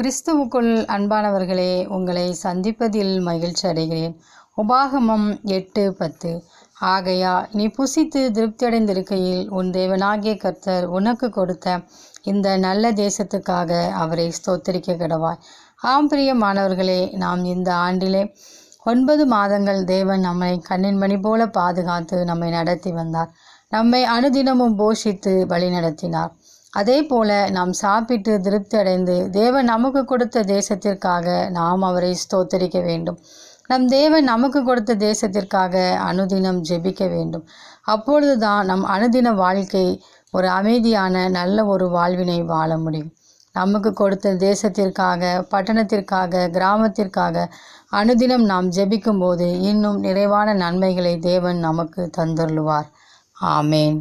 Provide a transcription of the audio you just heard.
கிறிஸ்துவுக்குள் அன்பானவர்களே உங்களை சந்திப்பதில் மகிழ்ச்சி அடைகிறேன். உபாகமம் எட்டு பத்து. ஆகையா நீ புசித்து திருப்தியடைந்திருக்கையில் உன் தேவனாகிய கர்த்தர் உனக்கு கொடுத்த இந்த நல்ல தேசத்துக்காக அவரை ஸ்தோத்தரிக்க கிடவாய். ஆம் பிரியமானவர்களே நாம் இந்த ஆண்டிலே ஒன்பது மாதங்கள் தேவன் நம்மை கண்ணின் மணி போல பாதுகாத்து நம்மை நடத்தி வந்தார். நம்மை அனுதினமும் போஷித்து வழி நடத்தினார் அதே போல நாம் சாப்பிட்டு திருப்தி அடைந்து தேவன் நமக்கு கொடுத்த தேசத்திற்காக நாம் அவரை ஸ்தோத்தரிக்க வேண்டும். நம் தேவன் நமக்கு கொடுத்த தேசத்திற்காக அனுதினம் ஜெபிக்க வேண்டும். அப்பொழுதுதான் நம் அனுதின வாழ்க்கை ஒரு அமைதியான நல்ல ஒரு வாழ்வினை வாழ முடியும். நமக்கு கொடுத்த தேசத்திற்காக பட்டணத்திற்காக கிராமத்திற்காக அனுதினம் நாம் ஜெபிக்கும்போது இன்னும் நிறைவான நன்மைகளை தேவன் நமக்கு தந்தருளுவார். ஆமேன்.